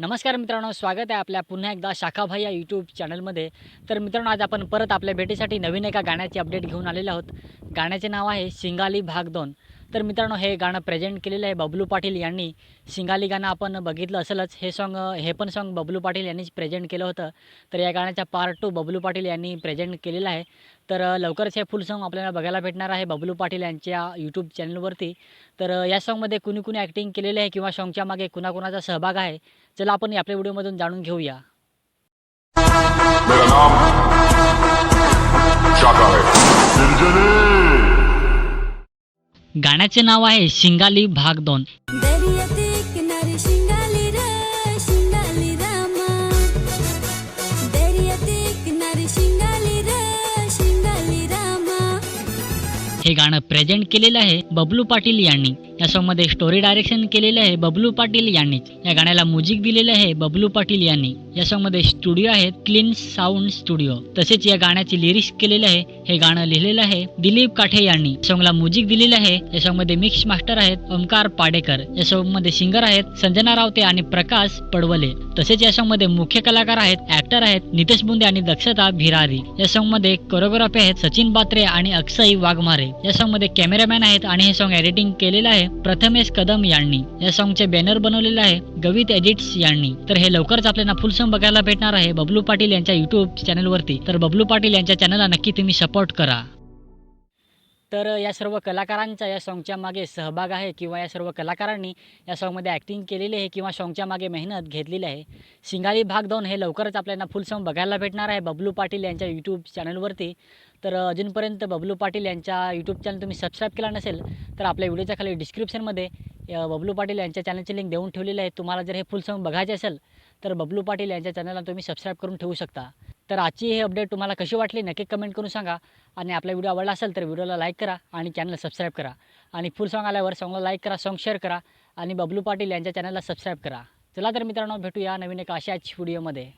नमस्कार मित्रांनो स्वागत आहे आपल्या पुन्हा एकदा शाखाभाई या यूट्यूब चॅनलमध्ये तर मित्रांनो आज आपण परत आपल्या भेटीसाठी नवीन एका गाण्याची अपडेट घेऊन आलेलो आहोत. गाण्याचे नाव आहे शिंगाली भाग दोन तर मित्रांनो हे गाणं प्रेझेंट केलेलं आहे बबलू पाटील यांनी. सिंगाली गाणं आपण बघितलं असेलच. हे सॉन्ग हे पण सॉन्ग बबलू पाटील यांनीच प्रेझेंट केलं होतं. तर या गाण्याचा पार्ट टू बबलू पाटील यांनी प्रेझेंट केलेला आहे. तर लवकरच हे फुल सॉन्ग आपल्याला बघायला भेटणार आहे बबलू पाटील यांच्या यूट्यूब चॅनलवरती तर या सॉन्गमध्ये कुणी कुणी ॲक्टिंग केलेली आहे किंवा सॉन्गच्या मागे कुणाकुणाचा सहभाग आहे? चला आपण आपल्या व्हिडिओमधून जाणून घेऊया. मेरा नाम है। गाण्याचे नाव आहे शिंगाली भाग दोन. हे गाणं प्रेझेंट केलेलं आहे बबलू पाटील यांनी. या सॉन्गमध्ये स्टोरी डायरेक्शन केलेलं आहे बबलू पाटील यांनीच. या गाण्याला म्युझिक दिलेलं आहे बबलू पाटील यांनी. या मध्ये स्टुडिओ आहे क्लीन साऊंड स्टुडिओ तसेच या गाण्याची लिरिक्स केलेलं आहे हे गाणं लिहिलेलं आहे दिलीप काठे यांनी. सॉंगला म्युझिक दिलेलं आहे या मध्ये मिक्स मास्टर आहेत ओमकार पाडेकर. या सॉन्गमध्ये सिंगर आहेत संजना रावते आणि प्रकाश पडवले. तसेच या सॉन्गमध्ये मुख्य कलाकार आहेत ऍक्टर आहेत नितेश बुंदे आणि दक्षता भिरारी. या सॉन्गमध्ये कोरिओग्राफी आहेत सचिन बात्रे आणि अक्षय वाघमारे. या सॉंगमध्ये कॅमेरामॅन आहेत आणि हे सॉन्ग एडिटिंग केलेलं आहे प्रथमेश कदम यांनी. या सॉंगचे बॅनर बनवलेलं आहे गवित एडिट्स यांनी. तर हे लवकरच आपल्याला फुल सॉंग बघायला भेटणार आहे. बबलू पाटील यांच्या युट्यूब चॅनलवरती तर बबलू पाटील यांच्या चॅनलला नक्की तुम्ही सपोर्ट करा. तर या सर्व कलाकारांचा या सॉन्गच्या मागे सहभाग आहे किंवा या सर्व कलाकारांनी या सॉन्गमध्ये ॲक्टिंग केलेली आहे किंवा सॉन्गच्या मागे मेहनत घेतलेली आहे. सिंगाली भाग दोन हे लवकरच आपल्याला फुल सॉन्ग बघायला भेटणार आहे. बबलू पाटील यांच्या यूट्यूब चॅनलवरती तर अजूनपर्यंत बबलू पाटील यांच्या यूट्यूब चॅनल तुम्ही सबस्क्राईब केला नसेल तर आपल्या व्हिडिओच्या खाली डिस्क्रिप्शनमध्ये बबलू पाटील यांच्या चॅनलची लिंक देऊन ठेवलेली आहे. तुम्हाला जर हे फुल सॉन्ग बघायचे असेल तर बबलू पाटील यांच्या चॅनलला तुम्ही सबस्क्राईब करून ठेवू शकता. तर आजची हे अपडेट तुम्हाला कशी वाटली नक्की कमेंट करून सांगा. आणि आपला व्हिडिओ आवडला असेल तर व्हिडिओला लाईक करा आणि चॅनलला सबस्क्राईब करा. आणि फुल सॉन्ग आल्यावर सॉंगला लाईक करा सॉन्ग शेअर करा आणि बबलू पाटील यांच्या चॅनलला सबस्क्राईब करा. चला तर मित्रांनो भेटूया नवीन एका अशाच व्हिडिओमध्ये